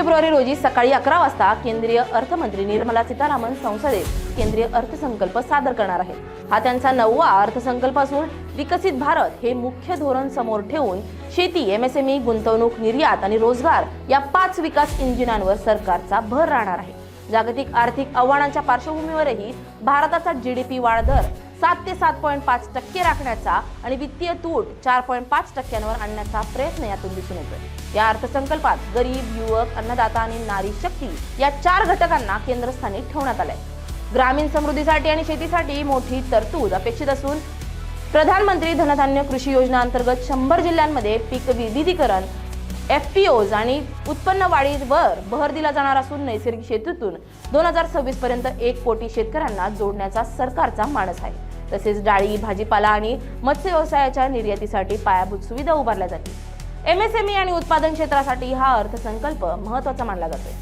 February रोजी सकाळी अकरा वाजता केंद्रीय अर्थमंत्री निर्मला सीतारामन संसदेत केंद्रीय अर्थसंकल्प सादर करणार आहेत. हा त्यांचा नववा अर्थसंकल्प असून विकसित भारत हे मुख्य धोरण समोर ठेवून शेती एमएसएमई गुंतवणूक निर्यात आणि रोजगार या पाच विकास इंजिनांवर सरकारचा भर राहणार आहे. जागतिक आर्थिक आव्हानांच्या पार्श्वभूमीवरही भारताचा जीडीपी वाढ दर सात ते सात पॉईंट पाच टक्के राखण्याचा आणि वित्तीय तूट चार पॉईंट पाच टक्क्यांवर आणण्याचा प्रयत्न यातून दिसून येतोय. या अर्थसंकल्पात गरीब युवक अन्नदाता आणि नारी शक्ती या चार घटकांना केंद्रस्थानी ठेवण्यात आलंय. ग्रामीण समृद्धीसाठी आणि शेतीसाठी मोठी तरतूद अपेक्षित असून प्रधानमंत्री धनधान्य कृषी योजना अंतर्गत शंभर जिल्ह्यांमध्ये पीक विविधीकरण एफ पी ओज आणि उत्पन्न वाढीवर भर दिला जाणार असून नैसर्गिक शेतीतून दोन हजार सव्वीस पर्यंत एक कोटी शेतकऱ्यांना जोडण्याचा सरकारचा मानस आहे. तसेच डाळी भाजीपाला आणि मत्स्य व्यवसायाच्या निर्यातीसाठी पायाभूत सुविधा उभारल्या जातील. एमएसएमई आणि उत्पादन क्षेत्रासाठी हा अर्थसंकल्प महत्त्वाचा मानला जातोय.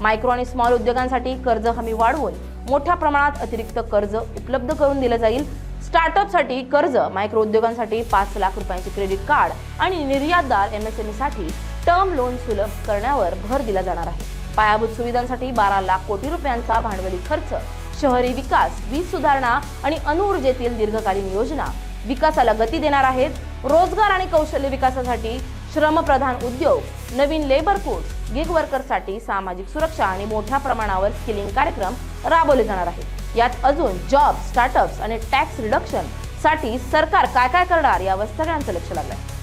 मायक्रो आणि स्मॉल उद्योगांसाठी कर्ज हमी वाढवून मोठ्या प्रमाणात अतिरिक्त कर्ज उपलब्ध करून दिलं जाईल. स्टार्टअपसाठी कर्ज मायक्रो उद्योगांसाठी पाच लाख रुपयांचे क्रेडिट कार्ड आणि निर्यातदार एमएसएमईसाठी टर्म लोन सुलभ करण्यावर भर दिला जाणार आहे. पायाभूत सुविधांसाठी बारा लाख कोटी रुपयांचा भांडवली खर्च शहरी विकास वीज सुधारणा आणि अणुऊर्जेतील दीर्घकालीन योजना. विकासाला गती देणार आहेत. रोजगार आणि कौशल्य विकासासाठी श्रमप्रधान उद्योग नवीन लेबर कोर्स गिग वर्करसाठी सामाजिक सुरक्षा आणि मोठ्या प्रमाणावर स्किलिंग कार्यक्रम राबवले जाणार आहेत. यात अजून जॉब स्टार्टअप्स आणि टॅक्स रिडक्शनसाठी सरकार काय काय करणार यावर सगळ्यांचं लक्ष लागलंय.